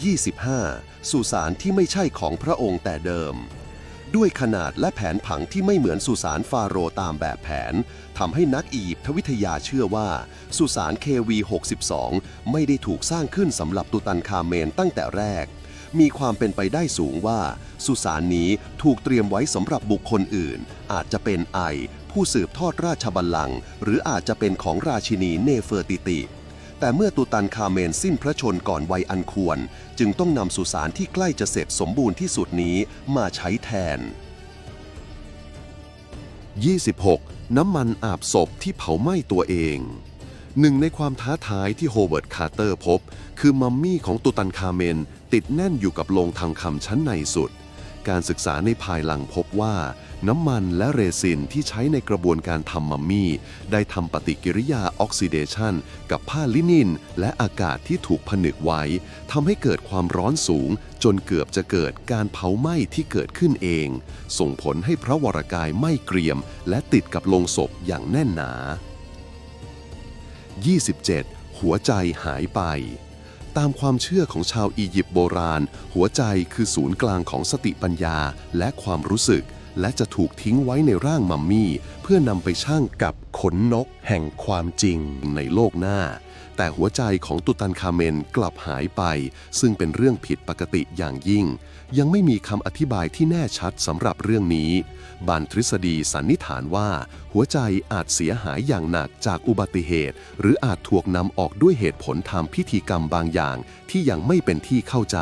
25. สุสานที่ไม่ใช่ของพระองค์แต่เดิม ด้วยขนาดและแผนผังที่ไม่เหมือนสุสานฟาโรห์ตามแบบแผนทำให้นักอียิปต์วิทยาเชื่อว่า สุสาน KV62 ไม่ได้ถูกสร้างขึ้นสำหรับตุตันคาเมนตั้งแต่แรก มีความเป็นไปได้สูงว่า สุสานนี้ถูกเตรียมไว้สำหรับบุคคลอื่น อาจจะเป็นไอ ผู้สืบทอดราชบัลลังก์หรืออาจจะเป็นของราชินีเนเฟอร์ติติ แต่เมื่อตูตันคาเมนสิ้นพระชนก่อนวัยอันควร จึงต้องนำสุสานที่ใกล้จะเสร็จสมบูรณ์ที่สุดนี้มาใช้แทน 26. น้ำมันอาบศพที่เผาไหม้ตัวเอง หนึ่งในความท้าทายที่โฮเวิร์ดคาร์เตอร์พบ คือมัมมี่ของตุตันคาเมนติดแน่นอยู่กับโลงทองคำชั้นในสุด การศึกษาในภายหลังพบว่า น้ำมันและเรซินที่ใช้ในกระบวนการทำมัมมี่ ได้ทำปฏิกิริยาออกซิเดชันกับผ้าลินิน และอากาศที่ถูกผนึกไว้ทำให้เกิดความร้อนสูง จนเกือบจะเกิดการเผาไหม้ที่เกิดขึ้นเอง ส่งผลให้พระวรกายไหม้เกรียม และติดกับโลงศพอย่างแน่นหนา 27. หัวใจหายไป ตามความเชื่อของชาวอียิปต์โบราณ หัวใจคือศูนย์กลางของสติปัญญาและความรู้สึก และจะถูกทิ้งไว้ในร่างมัมมี่ เพื่อนำไปชั่งกับขนนกแห่งความจริงในโลกหน้า แต่หัวใจของตุตันคาเมนกลับหายไป ซึ่งเป็นเรื่องผิดปกติอย่างยิ่ง ยังไม่มีคำอธิบายที่แน่ชัดสำหรับเรื่องนี้ บานทฤษฎีสันนิษฐานว่า หัวใจอาจเสียหายอย่างหนักจากอุบัติเหตุ หรืออาจถูกนำออกด้วยเหตุผลทางพิธีกรรมบางอย่างที่ยังไม่เป็นที่เข้าใจ